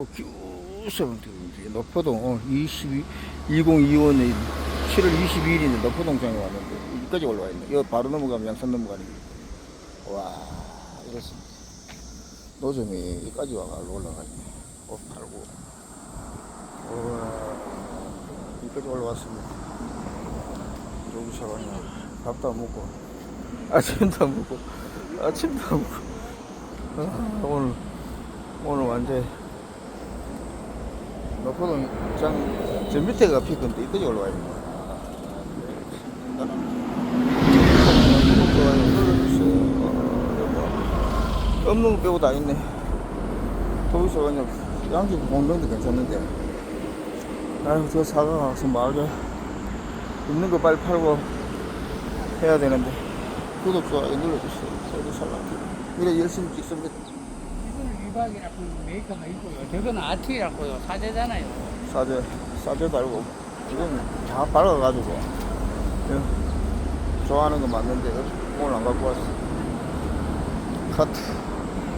규성 노포동 어, 22 2025년 7월 22일인데 노포동장에 왔는데 여기까지 올라와 있네. 이거 바로 넘어가면 양산 넘어가는 거. 와 이렇습니다. 노점이 여기까지 와가지고 올라가 있네. 옷 팔고. 와 여기까지 올라왔습니다. 여기서 그냥 밥도 안 먹고 아침도 안 먹고 아침도 안 먹고 아, 오늘 오늘 완전 노포동 장저 밑에가 피크인데 이까지 올라와 있는 거야. 없는 거 빼고 다 있네. 거기서 그냥 양지 공동도 괜찮는데. 아이고 저 사과 가서 마을에 있는 거 빨리 팔고 해야 되는데 구독 좋아요 눌러주세요. 저도 살라고. 이래 열심히 찍습니다. 이거는 위박이라 고 메이커가 있고요. 저거는 아트라고요. 사제잖아요. 사제 사제 달고 이건 다 밝아가지고 예. 좋아하는 거 맞는데 오늘 안 갖고 왔어 카트